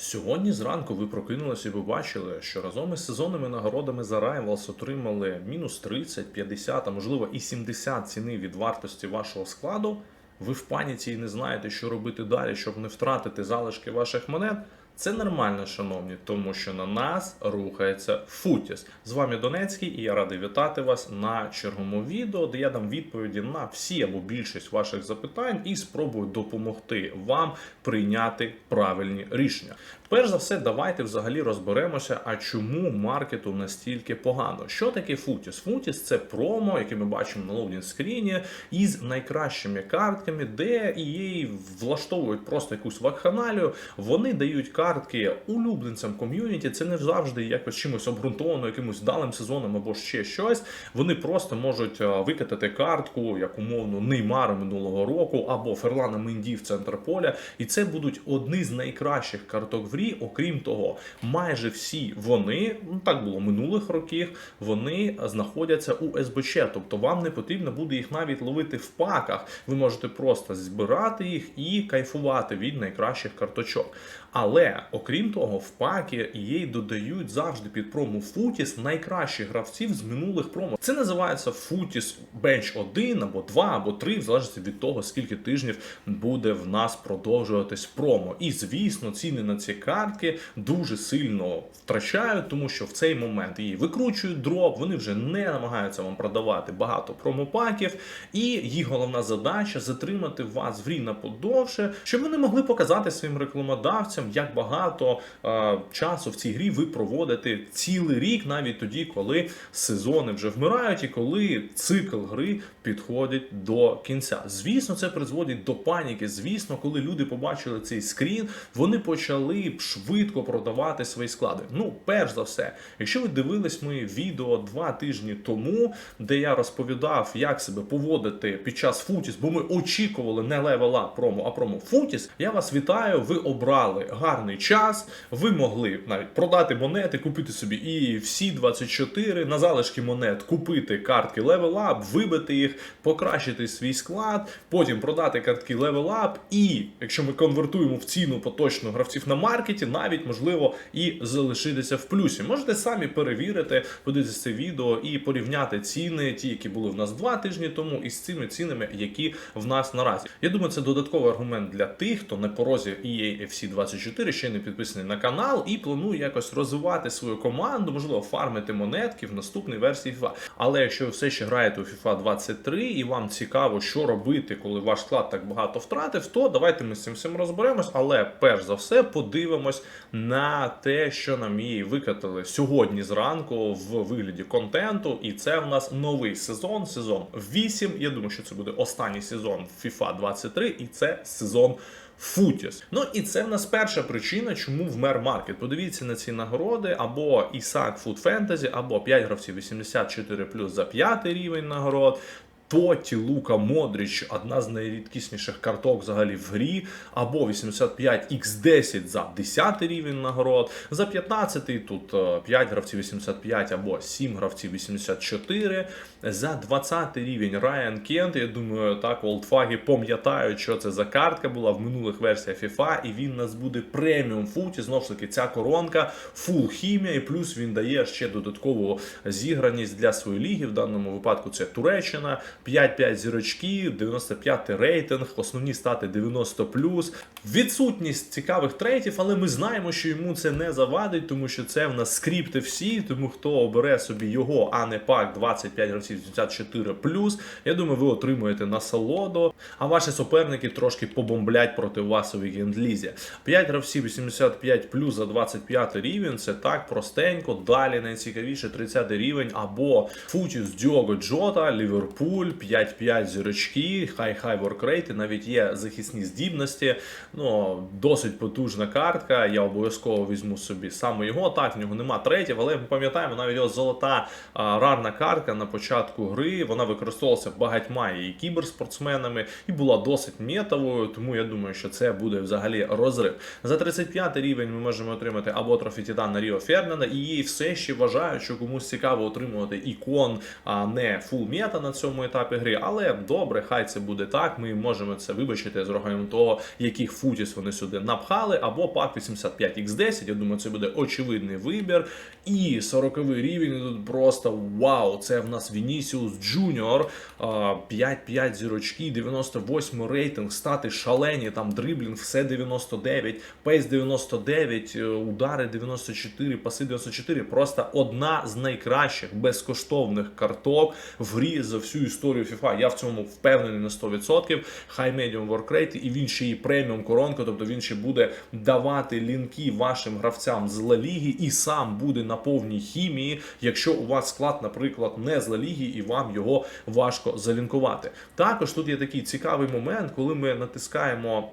Сьогодні зранку ви прокинулися і ви бачили, що разом із сезонними нагородами за Rivals отримали мінус 30, 50, а можливо і 70 ціни від вартості вашого складу. Ви в паніці і не знаєте, що робити далі, щоб не втратити залишки ваших монет. Це нормально, шановні, тому що на нас рухається Футіс. З вами Донецький, і я радий вітати вас на черговому відео, де я дам відповіді на всі або більшість ваших запитань і спробую допомогти вам прийняти правильні рішення. Перш за все, давайте взагалі розберемося, а чому маркету настільки погано. Що таке Футіс? Футіс це промо, яке ми бачимо на лоудінг скріні, із найкращими картками, де EA влаштовують просто якусь вакханалію. Вони дають картки улюбленцям ком'юніті. Це не завжди якось чимось обґрунтовано, якимось вдалим сезоном або ще щось. Вони просто можуть викатати картку, як умовно Неймара минулого року, або Ферлана Менді в центр поля. І це будуть одні з найкращих карток в грі. Окрім того, майже всі вони, ну так було минулих років, вони знаходяться у СБЧ. Тобто вам не потрібно буде їх навіть ловити в паках. Ви можете просто збирати їх і кайфувати від найкращих карточок. Але окрім того, в паки їй додають завжди під промо Футіс найкращих гравців з минулих промо. Це називається Футіс Бенч 1 або 2, або 3, в залежності від того, скільки тижнів буде в нас продовжуватись промо. І звісно, ціни на ці картки дуже сильно втрачають, тому що в цей момент її викручують дроп, вони вже не намагаються вам продавати багато промопаків, і їх головна задача затримати вас в грі на подовше, щоб вони могли показати своїм рекламодавцям, як багато е, часу в цій грі ви проводите цілий рік, навіть тоді, коли сезони вже вмирають, і коли цикл гри підходить до кінця. Звісно, це призводить до паніки. Звісно, коли люди побачили цей скрін, вони почали швидко продавати свої склади. Ну, перш за все, якщо ви дивились мої відео два тижні тому, де я розповідав, як себе поводити під час футіс, бо ми очікували не левела промо, а промо футіс. Я вас вітаю. Ви обрали гарний час. Ви могли навіть продати монети, купити собі і всі 24 на залишки монет, купити картки Level Up, вибити їх, покращити свій склад, потім продати картки Level Up і, якщо ми конвертуємо в ціну поточну гравців на маркеті, навіть можливо і залишитися в плюсі. Можете самі перевірити, подивитися це відео і порівняти ціни, ті, які були в нас два тижні тому, із цими цінами, які в нас наразі. Я думаю, це додатковий аргумент для тих, хто на порозі EA FC 24 ще не підписаний на канал і планує якось розвивати свою команду, можливо, фармити монетки в наступній версії FIFA. Але якщо ви все ще граєте у FIFA 23 і вам цікаво, що робити, коли ваш склад так багато втратив, то давайте ми з цим всім розберемось. Але перш за все подивимось на те, що нам її викатали сьогодні зранку в вигляді контенту. І це в нас новий сезон, сезон 8. Я думаю, що це буде останній сезон FIFA 23, і це сезон. Футіс. Ну і це в нас перша причина, чому вмер маркет. Подивіться на ці нагороди, або Ісак Фуд Фентезі, або 5 гравців 84 за п'ятий рівень нагород. Тоті, Лука, Модріч, одна з найрідкісніших карток взагалі в грі, або 85X10 за 10 рівень нагород. За 15 тут е, 5 гравців 85 або 7 гравців 84. За 20 рівень Райан Кент. Я думаю, так олдфаги пам'ятають, що це за картка була в минулих версіях FIFA, і він нас буде преміум футі. Знову ж таки, ця коронка, фул хімія, і плюс він дає ще додаткову зіграність для своєї ліги. В даному випадку це Туреччина. 5-5 зірочки, 95 рейтинг, основні стати 90+. Відсутність цікавих трейтів, але ми знаємо, що йому це не завадить, тому що це в нас скрипти всі, тому хто обере собі його, а не пак 25 гравців 84+, я думаю, ви отримуєте насолоду, а ваші суперники трошки побомблять проти вас у вікенд-лізі. 5 гравців 85 плюс за 25 рівень, це так простенько. Далі найцікавіше 30 рівень або Футіс Діого Джота, Ліверпуль, 5-5 зірочки, хай-хай воркрейт, і навіть є захисні здібності. Ну, досить потужна картка. Я обов'язково візьму собі саме його. Так, в нього нема третів, але ми пам'ятаємо, навіть його золота а, рарна картка на початку гри. Вона використовувалася багатьма і кіберспортсменами і була досить метовою, тому я думаю, що це буде взагалі розрив. За 35 рівень ми можемо отримати або трофі Титана Ріо Фернанда, і її все ще вважають, що комусь цікаво отримувати ікон, а не фул мета на цьому етапі. Етапі гри. Але добре, хай це буде так. Ми можемо це вибачити з рахунком того, яких футіс вони сюди напхали, або пак 85X10. Я думаю, це буде очевидний вибір. І 40 рівень тут просто вау! Це в нас Junior, а, 5-5 зірочки, 98 рейтинг, стати шалені, там дриблінг, все 99, пейс 99, е, удари 94, паси 94. Просто одна з найкращих безкоштовних карток в грі за всю історію FIFA. Я в цьому впевнений на 100%. High Medium Work Rate, і він ще і преміум коронка, тобто він ще буде давати лінки вашим гравцям з Ла Ліги і сам буде на повній хімії, якщо у вас склад, наприклад, не з Ла Ліги і вам його важко залінкувати. Також тут є такий цікавий момент, коли ми натискаємо.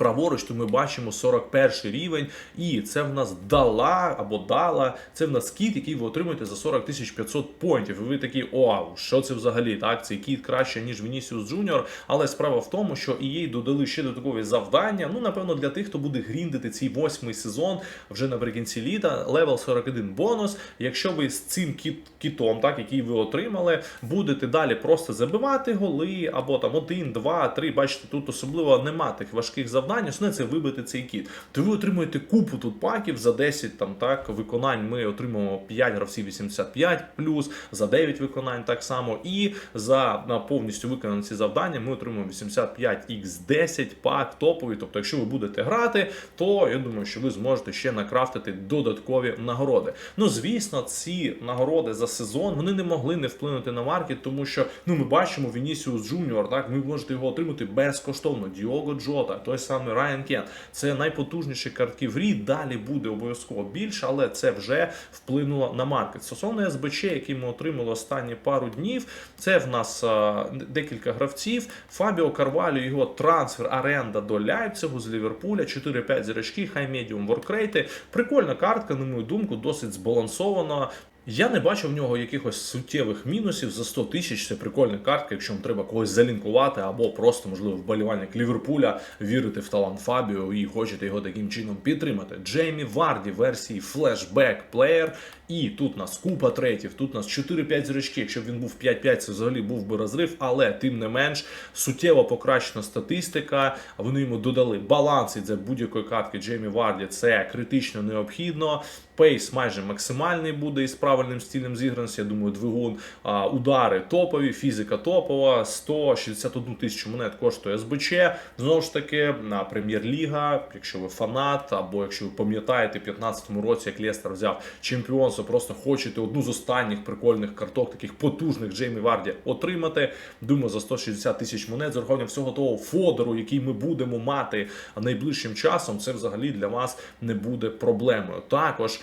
Праворуч, то ми бачимо 41 рівень, і це в нас дала або дала. Це в нас кіт, який ви отримуєте за 40 тисяч 500 поінтів. І ви такі, о, що це взагалі? Так, цей кіт краще, ніж Vinicius Junior. Але справа в тому, що EA додали ще додаткові завдання. Ну, напевно, для тих, хто буде гріндити цей восьмий сезон вже наприкінці літа, левел 41 бонус. Якщо ви з цим кіт, кітом, так, який ви отримали, будете далі просто забивати голи, або там 1, 2, 3. Бачите, тут особливо нема тих важких завдань. Основне це вибити цей кіт. То ви отримуєте купу тут паків за 10 там так виконань. Ми отримуємо 5 гравців 85 плюс, за 9 виконань так само. І за на повністю виконані ці завдання ми отримуємо 85x10 пак топовий. Тобто, якщо ви будете грати, то я думаю, що ви зможете ще накрафтити додаткові нагороди. Ну, звісно, ці нагороди за сезон вони не могли не вплинути на маркет, тому що ну ми бачимо Vinicius Junior, так ви можете його отримати безкоштовно. Діого Джота, той самий Райан Кен. Це найпотужніші картки в грі. Далі буде обов'язково більше, але це вже вплинуло на маркет. Стосовно СБЧ, який ми отримали останні пару днів, це в нас а, декілька гравців. Фабіо Карвалю, його трансфер оренда до Ляйпцигу з Ліверпуля, 4-5 зірочки, хай медіум воркрейти. Прикольна картка, на мою думку, досить збалансована. Я не бачу в нього якихось суттєвих мінусів за 100 тисяч. Це прикольна картка, якщо вам треба когось залінкувати, або просто, можливо, вболівальник Ліверпуля вірити в талант Фабіо і хочете його таким чином підтримати. Джеймі Варді версії флешбек плеєр. І тут нас купа третів, тут нас 4-5 зірочки. Якщо б він був 5-5, це взагалі був би розрив, але тим не менш суттєво покращена статистика. Вони йому додали баланс і для будь-якої картки Джеймі Варді. Це критично необхідно. Пейс майже максимальний буде із правильним стильним зіграності. Я думаю, двигун а, удари топові, фізика топова. 161 тисячу монет коштує СБЧ. Знову ж таки, на прем'єр-ліга, якщо ви фанат, або якщо ви пам'ятаєте, в 2015 році, як Лестер взяв чемпіонство, просто хочете одну з останніх прикольних карток, таких потужних Джеймі Варді отримати. Думаю, за 160 тисяч монет з урахуванням всього того фодеру, який ми будемо мати найближчим часом, це взагалі для вас не буде проблемою. Також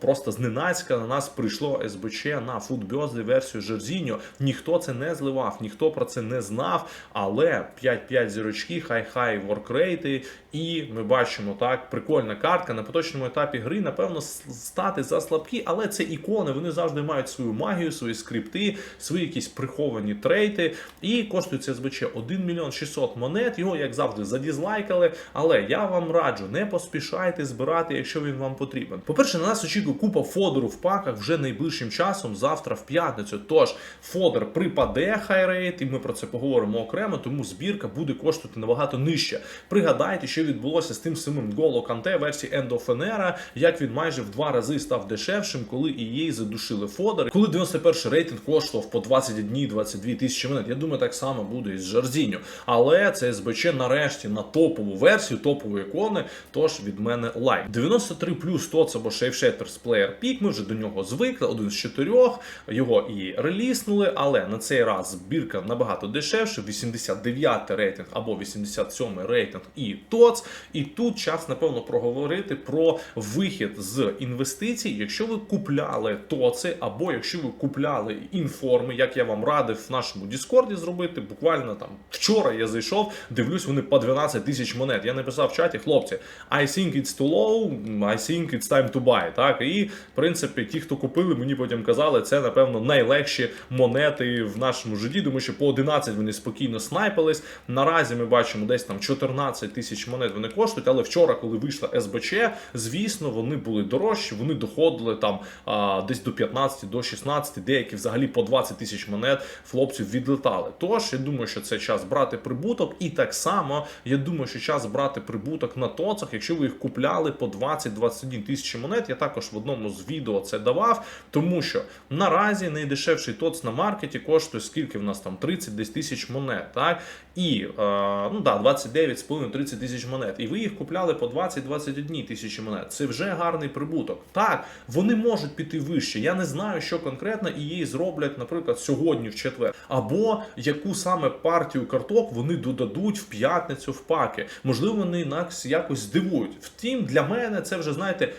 просто зненацька на нас прийшло СБЧ на футбьозди версію Жерзіньо. Ніхто це не зливав, ніхто про це не знав. Але 5-5 зірочки, хай-хай воркрейти. І ми бачимо так, прикольна картка на поточному етапі гри, напевно, стати за слабкі, але це ікони. Вони завжди мають свою магію, свої скрипти, свої якісь приховані трейти. І коштує це СБЧ 1 мільйон 600 монет. Його, як завжди, задізлайкали. Але я вам раджу, не поспішайте збирати, якщо він вам потрібен. По-перше, на нас очікує купа фодеру в паках вже найближчим часом, завтра в п'ятницю. Тож фодер припаде хайрейт, і ми про це поговоримо окремо, тому збірка буде коштувати набагато нижче. Пригадайте, що відбулося з тим самим Голо Канте версії End of an як він майже в два рази став дешевшим, коли EA задушили фодер. Коли 91 рейтинг коштував по 21-22 тисячі монет. Я думаю, так само буде і з Жарзіньо. Але це СБЧ нарешті на топову версію, топової ікони. Тож від мене лайк. 93 плюс ТОЦ або Shapeshifters Player Peak, Ми вже до нього звикли, один з чотирьох. Його і реліснули, але на цей раз збірка набагато дешевше. 89 рейтинг або 87 рейтинг і ТОЦ. І тут час, напевно, проговорити про вихід з інвестицій, якщо ви купляли ТОЦи, або якщо ви купляли інформи, як я вам радив в нашому Діскорді зробити. Буквально там вчора я зайшов, дивлюсь, вони по 12 тисяч монет. Я написав в чаті, хлопці, I think it's too low, I think it's time to buy. Так, і в принципі, ті, хто купили, мені потім казали, це напевно найлегші монети в нашому житті, тому що по 11 вони спокійно снайпились. Наразі ми бачимо десь там 14 тисяч монет вони коштують. Але вчора, коли вийшла СБЧ, звісно, вони були дорожчі, вони доходили там а, десь до 15, до 16, деякі взагалі по 20 тисяч монет хлопців відлетали. Тож я думаю, що це час брати прибуток, і так само я думаю, що час брати прибуток на тоцах, якщо ви їх купляли по 20-21 тисячі монет. Я також в одному з відео це давав, тому що наразі найдешевший тоц на маркеті коштує скільки в нас там 30 десь тисяч монет, так і е, ну да, 29,5-30 тисяч монет. І ви їх купляли по 20-21 тисячі монет. Це вже гарний прибуток. Так, вони можуть піти вище. Я не знаю, що конкретно і її зроблять, наприклад, сьогодні в четвер, або яку саме партію карток вони додадуть в п'ятницю в паки. Можливо, вони нас якось здивують. Втім, для мене це вже знаєте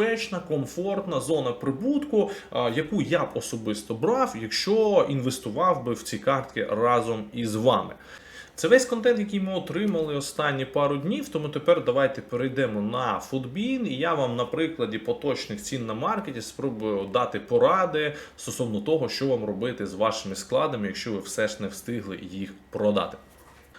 безпечна, комфортна зона прибутку, яку я б особисто брав, якщо інвестував би в ці картки разом із вами. Це весь контент, який ми отримали останні пару днів. Тому тепер давайте перейдемо на футбін, і я вам на прикладі поточних цін на маркеті спробую дати поради стосовно того, що вам робити з вашими складами, якщо ви все ж не встигли їх продати.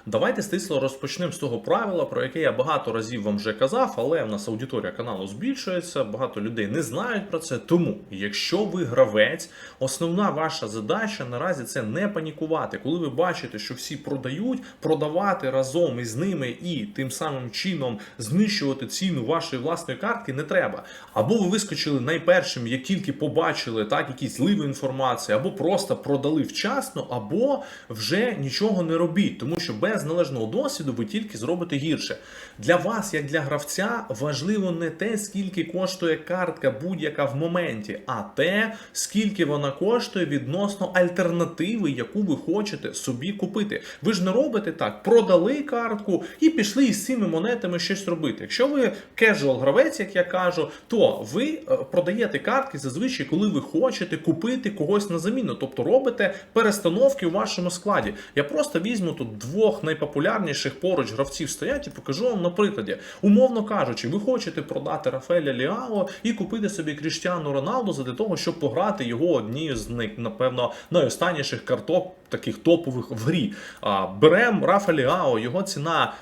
Давайте стисло розпочнемо з того правила, про яке я багато разів вам вже казав, але в нас аудиторія каналу збільшується, багато людей не знають про це. Тому, якщо ви гравець, основна ваша задача наразі це не панікувати. Коли ви бачите, що всі продають, продавати разом із ними і тим самим чином знищувати ціну вашої власної картки не треба. Або ви вискочили найпершим, як тільки побачили так, якісь зливи інформації, або просто продали вчасно, або вже нічого не робіть, тому що без належного досвіду ви тільки зробите гірше. Для вас, як для гравця, важливо не те, скільки коштує картка будь-яка в моменті, а те, скільки вона коштує відносно альтернативи, яку ви хочете собі купити. Ви ж не робите так, продали картку і пішли із цими монетами щось робити. Якщо ви кежуал гравець, як я кажу, то ви е, продаєте картки зазвичай, коли ви хочете купити когось на заміну, тобто робите перестановки у вашому складі. Я просто візьму тут двох найпопулярніших поруч гравців стоять і покажу вам на прикладі. Умовно кажучи, ви хочете продати Рафаеля Ліао і купити собі Кріштіану Роналду для того, щоб пограти його однією з напевно найостанніших карток. Таких топових в грі. Берем Рафа Ліао, його ціна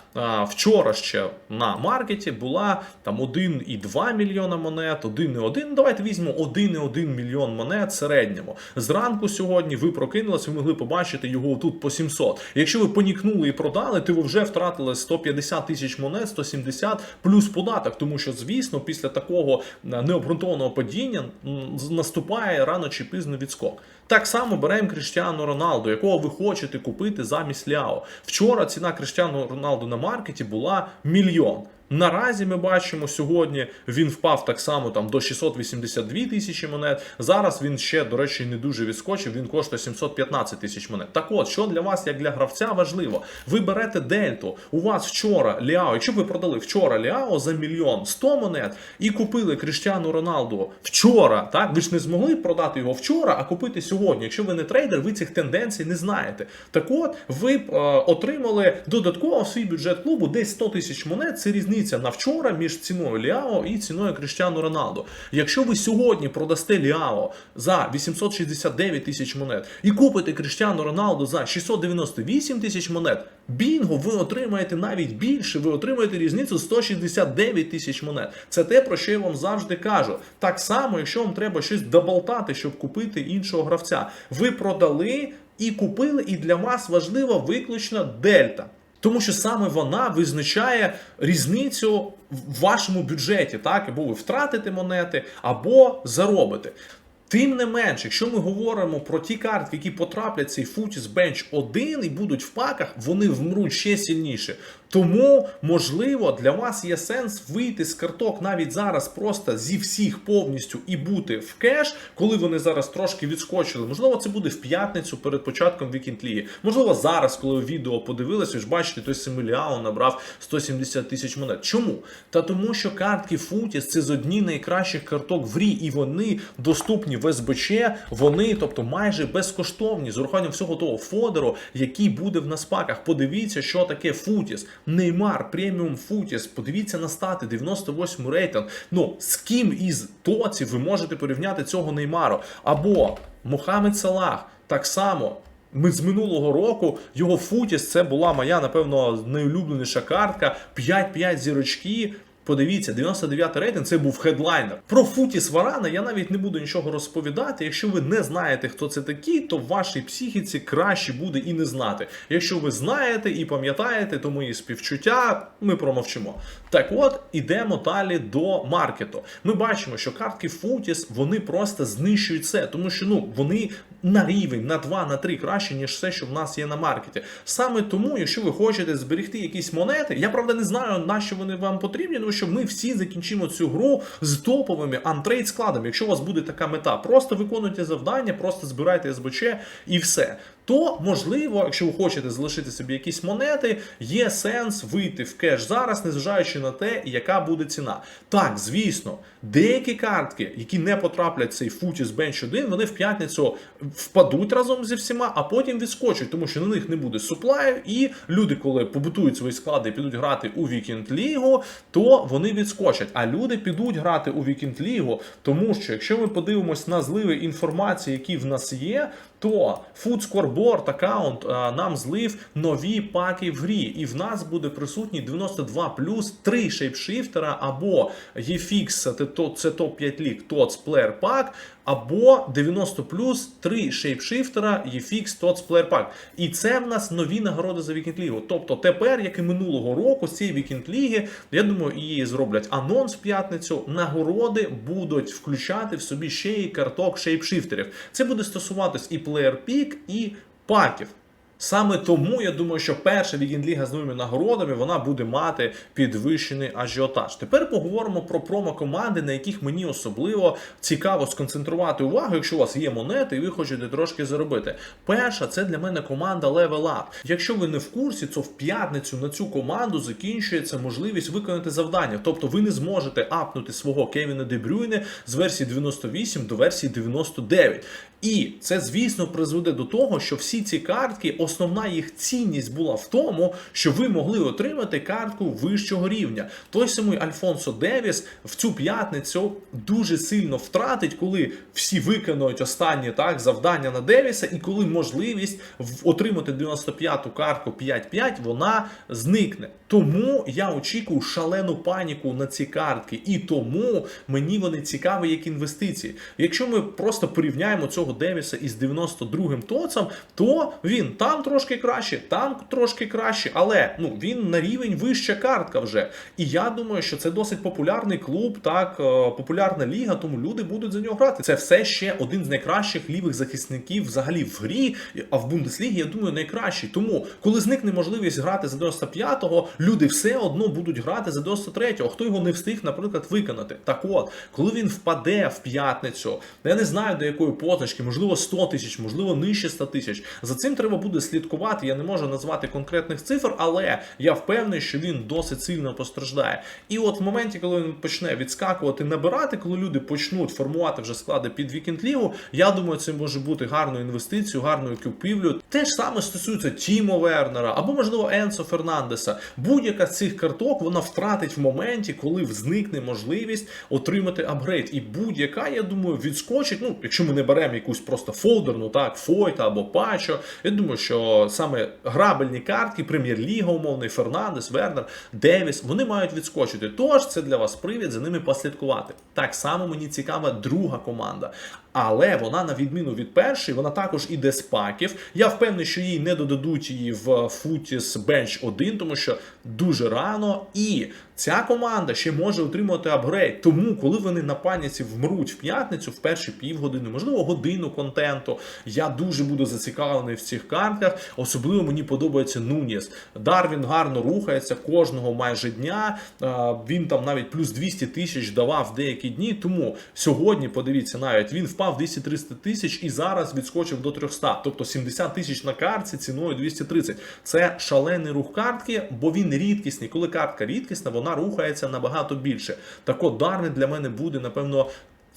вчора ще на маркеті була там 1,2 мільйона монет, 1,1. Давайте візьмемо 1,1 мільйон монет середньому. Зранку сьогодні ви прокинулися, ви могли побачити його тут по 700. Якщо ви понікнули і продали, ти вже втратили 150 тисяч монет, 170 плюс податок. Тому що, звісно, після такого е, необґрунтованого падіння наступає рано чи пізно відскок. Так само беремо Кріштіану Роналду, якого ви хочете купити замість Ляо. Вчора ціна Кріштіану Роналду на маркеті була мільйон. Наразі ми бачимо сьогодні він впав так само там до 682 тисячі монет. Зараз він ще, до речі, не дуже відскочив. Він коштує 715 тисяч монет. Так от, що для вас, як для гравця, важливо, ви берете дельту. У вас вчора Ліао, якщо б ви продали вчора Ліао за мільйон 100 монет і купили Кріштіану Роналду вчора, так ви ж не змогли продати його вчора, а купити сьогодні. Якщо ви не трейдер, ви цих тенденцій не знаєте. Так от, ви б е, отримали додатково в свій бюджет клубу десь 100 тисяч монет. Це різниця на вчора між ціною Ліао і ціною Кріштіану Роналду. Якщо ви сьогодні продасте Ліао за 869 тисяч монет і купите Кріштіану Роналду за 698 тисяч монет, бінго, ви отримаєте навіть більше, ви отримаєте різницю 169 тисяч монет. Це те, про що я вам завжди кажу. Так само, якщо вам треба щось доболтати, щоб купити іншого гравця, ви продали і купили, і для вас важлива виключно дельта. Тому що саме вона визначає різницю в вашому бюджеті, так або ви втратите монети, або заробите. Тим не менше, якщо ми говоримо про ті картки, які потраплять цей Футіс Бенч 1 і будуть в паках, вони вмруть ще сильніше. Тому, можливо, для вас є сенс вийти з карток навіть зараз просто зі всіх повністю і бути в кеш, коли вони зараз трошки відскочили. Можливо, це буде в п'ятницю перед початком вікінтліги. Можливо, зараз, коли відео подивилися, ви ж бачите, той Семіліао набрав 170 тисяч монет. Чому? Та тому, що картки Footies це з одні найкращих карток в рі, і вони доступні в СБЧ, вони, тобто, майже безкоштовні з урахуванням всього того фодеру, який буде в нас паках. Подивіться, що таке Footies. Неймар, преміум Футіс. Подивіться на стати, 98 рейтинг. Ну з ким із тоці ви можете порівняти цього Неймару? Або Мохамед Салах так само. Ми з минулого року його Футіс це була моя, напевно, найулюбленіша картка. 5-5 зірочки. Подивіться, 99 рейтинг це був хедлайнер. Про Футіс Варана я навіть не буду нічого розповідати. Якщо ви не знаєте, хто це такий, то в вашій психіці краще буде і не знати. Якщо ви знаєте і пам'ятаєте, то мої співчуття ми промовчимо. Так от ідемо далі до маркету. Ми бачимо, що картки Футіс вони просто знищують це, тому що ну вони на рівень, на 2, на 3 краще, ніж все, що в нас є на маркеті. Саме тому, якщо ви хочете зберегти якісь монети, я правда не знаю, на що вони вам потрібні, тому що ми всі закінчимо цю гру з топовими антрейд складами. Якщо у вас буде така мета, просто виконуйте завдання, просто збирайте СБЧ і все. То можливо, якщо ви хочете залишити собі якісь монети, є сенс вийти в кеш зараз, незважаючи на те, яка буде ціна. Так, звісно, деякі картки, які не потраплять в цей Footies Bench 1, вони в п'ятницю впадуть разом зі всіма, а потім відскочать, тому що на них не буде суплаю, і люди, коли побутують свої склади і підуть грати у Вікінд Лігу, то вони відскочать. А люди підуть грати у Вікінд Лігу, тому що якщо ми подивимось на зливи інформації, які в нас є, то Food Scoreboard аккаунт нам злив нові паки в грі, і в нас буде присутній 92 плюс 3 шейпшифтера або EFX, це, топ-5 ліг, TOTS Player Pack, або 90 плюс 3 шейпшифтера EFX TOTS Player Pack. І це в нас нові нагороди за Вікінд Лігу. Тобто тепер, як і минулого року, з цієї Вікінд Ліги, я думаю, і зроблять анонс в п'ятницю. Нагороди будуть включати в собі ще і карток шейпшифтерів. Це буде стосуватись і Player Pick, і паків. Саме тому я думаю, що перша Вікінг-ліга з новими нагородами вона буде мати підвищений ажіотаж. Тепер поговоримо про промо-команди, на яких мені особливо цікаво сконцентрувати увагу, якщо у вас є монети і ви хочете трошки заробити. Перша це для мене команда Level Up. Якщо ви не в курсі, то в п'ятницю на цю команду закінчується можливість виконати завдання. Тобто ви не зможете апнути свого Кевіна Дебрюйне з версії 98 до версії 99. І це, звісно, призведе до того, що всі ці картки, основна їх цінність була в тому, що ви могли отримати картку вищого рівня. Той самий Альфонсо Девіс в цю п'ятницю дуже сильно втратить, коли всі виконують останні так завдання на Девіса, і коли можливість отримати 95-ту картку 5-5, вона зникне. Тому я очікую шалену паніку на ці картки, і тому мені вони цікаві як інвестиції. Якщо ми просто порівняємо цього Девіса із 92-м тоцем, то він там трошки краще, там трошки краще, але ну він на рівень вища картка вже. І я думаю, що це досить популярний клуб, так е, популярна ліга, тому люди будуть за нього грати. Це все ще один з найкращих лівих захисників взагалі в грі. А в Бундеслігі, я думаю, найкращий. Тому, коли зникне можливість грати за 95-го, люди все одно будуть грати за 93-го. Хто його не встиг, наприклад, виконати. Так от, коли він впаде в п'ятницю, я не знаю до якої позначки, можливо, 100 тисяч, можливо, нижче 100 тисяч. За цим треба буде слідкувати. Я не можу назвати конкретних цифр, але я впевнений, що він досить сильно постраждає. І от в моменті, коли він почне відскакувати, набирати, коли люди почнуть формувати вже склади під вікенд лігу, я думаю, це може бути гарною інвестицією, гарною купівлею. Те ж саме стосується Тімо Вернера або, можливо, Енсо Фернандеса. Будь-яка з цих карток вона втратить в моменті, коли зникне можливість отримати апгрейд. І будь-яка, я думаю, відскочить. Ну, якщо ми не беремо якусь просто фолдерну, так, Фойта або Пачо. Я думаю, що саме грабельні картки, прем'єр-ліга, умовний Фернандес, Вернер, Девіс, вони мають відскочити. Тож це для вас привід за ними послідкувати. Так само мені цікава друга команда. Але вона, на відміну від першої, вона також іде з паків. Я впевнений, що їй не додадуть її в Footies Bench 1, тому що дуже рано. І ця команда ще може отримати апгрейд. Тому, коли вони на паніці вмруть в п'ятницю, в перші півгодини, можливо, годину контенту, я дуже буду зацікавлений в цих картках. Особливо мені подобається Нуніс. Дарвін гарно рухається кожного майже дня. Він там навіть плюс 200 тисяч давав деякі дні. Тому сьогодні, подивіться, навіть він впав 200-300 тисяч і зараз відскочив до 300. Тобто 70 тисяч на картці ціною 230. Це шалений рух картки, бо він рідкісний. Коли картка рідкісна, вона рухається набагато більше. Так от Дарвін для мене буде, напевно.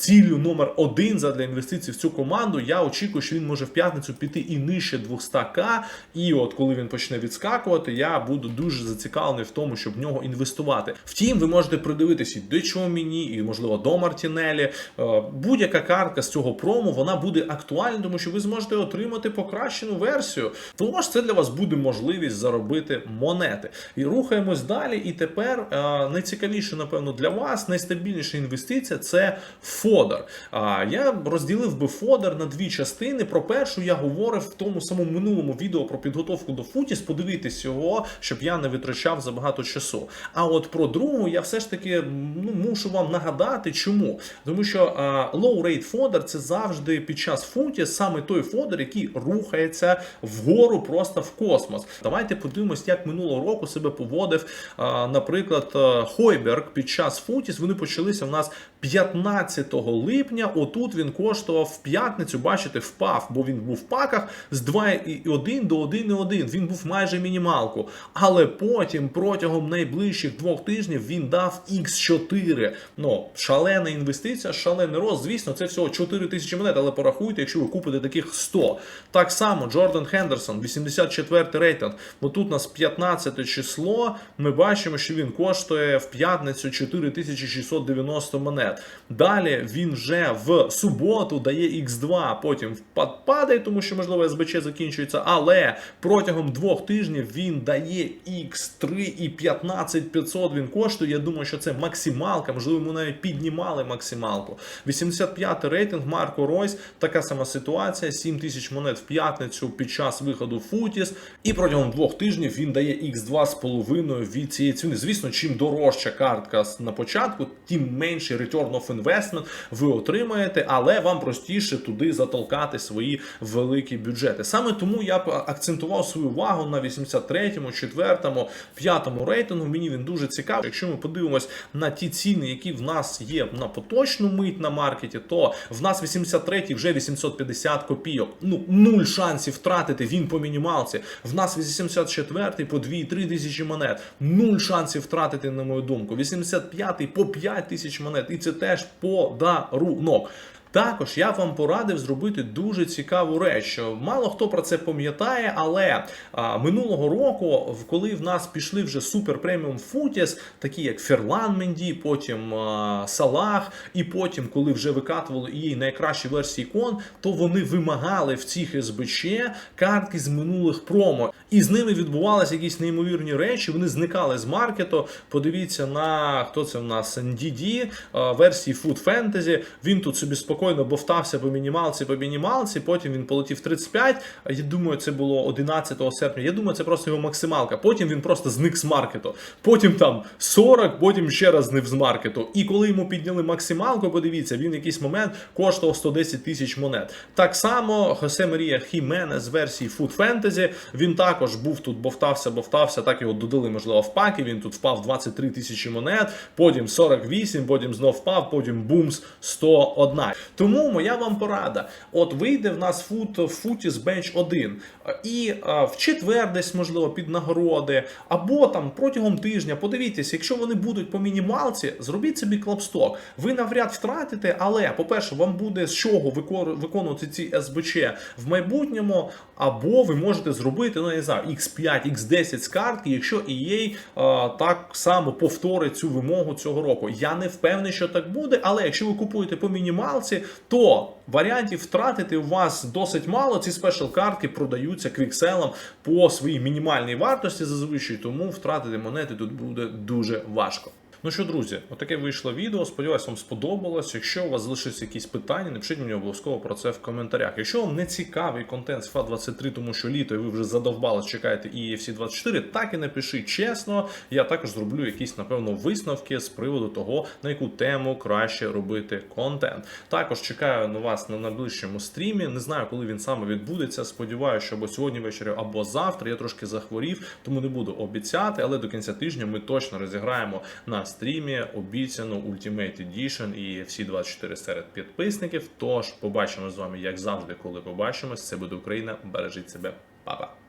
Ціллю номер один задля інвестицій в цю команду. Я очікую, що він може в п'ятницю піти і нижче 200к. І от коли він почне відскакувати, я буду дуже зацікавлений в тому, щоб в нього інвестувати. Втім, ви можете придивитися і до Чоміні, і можливо до Мартінелі. Е, Будь-яка картка з цього прому вона буде актуальна, тому що ви зможете отримати покращену версію. Тому ж це для вас буде можливість заробити монети. І рухаємось далі. І тепер е, найцікавіше, напевно, для вас найстабільніша інвестиція це фодер. А я розділив би фодер на дві частини. Про першу я говорив в тому самому минулому відео про підготовку до футіс. Подивитись його, щоб я не витрачав забагато часу. А от про другу я все ж таки ну, мушу вам нагадати, чому. Тому що low rate фодер це завжди під час футіс саме той фодер, який рухається вгору просто в космос. Давайте подивимось, як минулого року себе поводив, наприклад, е, Хойберг під час футіс. Вони почалися в нас 15 липня. Отут він коштував в п'ятницю. Бачите, впав, бо він був в паках з 2,1 до 1,1. Він був майже мінімалку. Але потім протягом найближчих двох тижнів він дав X4. Ну, шалена інвестиція, шалений рост. Звісно, це всього 4 тисячі монет, але порахуйте, якщо ви купите таких 100. Так само Джордан Хендерсон, 84 рейтинг. Бо тут у нас 15 число. Ми бачимо, що він коштує в п'ятницю 4690 монет. Далі він вже в суботу дає X2, потім падає, тому що, можливо, СБЧ закінчується. Але протягом двох тижнів він дає X3 і 15500 він коштує. Я думаю, що це максималка. Можливо, ми навіть піднімали максималку. 85 рейтинг Марко Ройс. Така сама ситуація. 7 тисяч монет в п'ятницю під час виходу Футіс. І протягом двох тижнів він дає X2 з половиною від цієї ціни. Звісно, чим дорожча картка на початку, тим менший return of investment ви отримаєте, але вам простіше туди затолкати свої великі бюджети. Саме тому я б акцентував свою увагу на 83-му, 4-му, 5-му рейтингу. Мені він дуже цікавий. Якщо ми подивимось на ті ціни, які в нас є на поточну мить на маркеті, то в нас 83-й вже 850 копійок. Ну, нуль шансів втратити він по мінімалці. В нас 84-й по 2-3 тисячі монет. Нуль шансів втратити, на мою думку. 85-й по 5 тисяч монет. І це теж подарунок. Також я вам порадив зробити дуже цікаву реч. Мало хто про це пам'ятає, але а, минулого року, коли в нас пішли вже супер преміум футіс, такі як Ферлан Менді, потім а, Салах, і потім, коли вже викатували її найкращі версії ікон, то вони вимагали в цих СБЧ картки з минулих промо. І з ними відбувалися якісь неймовірні речі. Вони зникали з маркету. Подивіться на хто це в нас NDD, версії Food Fantasy. Він тут собі спокійно бовтався по мінімалці, по мінімалці. Потім він полетів 35. а Я думаю, це було 11 серпня. Я думаю, це просто його максималка. Потім він просто зник з маркету. Потім там 40, потім ще раз зник з маркету. І коли йому підняли максималку, подивіться, він якийсь момент коштував 110 тисяч монет. Так само Хосе Марія Хімене з версії Food Fantasy. Він також був тут, бовтався, бовтався. Так його додали, можливо, в паки. Він тут впав 23 тисячі монет, потім 48, потім знов впав, потім бумс 101. Тому моя вам порада: от вийде в нас фут футіс бенч 1, і а, в четвер десь можливо під нагороди, або там протягом тижня. Подивіться, якщо вони будуть по мінімалці, зробіть собі клапсток. Ви навряд втратите, але по-перше, вам буде з чого виконувати ці СБЧ в майбутньому, або ви можете зробити, ну я не знаю, X5, X10 з картки, якщо EA а, так само повторить цю вимогу цього року. Я не впевнений, що так буде, але якщо ви купуєте по мінімалці, то варіантів втратити у вас досить мало. Ці спешл картки продаються квікселом по своїй мінімальній вартості зазвичай, тому втратити монети тут буде дуже важко. Ну що, друзі, отаке вийшло відео. Сподіваюсь, вам сподобалось. Якщо у вас залишилися якісь питання, напишіть мені обов'язково про це в коментарях. Якщо вам не цікавий контент з FIFA 23, тому що літо і ви вже задовбались, чекаєте і EFC 24, так і напишіть чесно. Я також зроблю якісь, напевно, висновки з приводу того, на яку тему краще робити контент. Також чекаю на вас на найближчому стрімі. Не знаю, коли він саме відбудеться. Сподіваюся, що або сьогодні ввечері, або завтра. Я трошки захворів, тому не буду обіцяти, але до кінця тижня ми точно розіграємо на стрімі обіцяну Ultimate Edition і всі 24 серед підписників. Тож побачимо з вами, як завжди, коли побачимось. Це буде Україна. Бережіть себе, Па-па.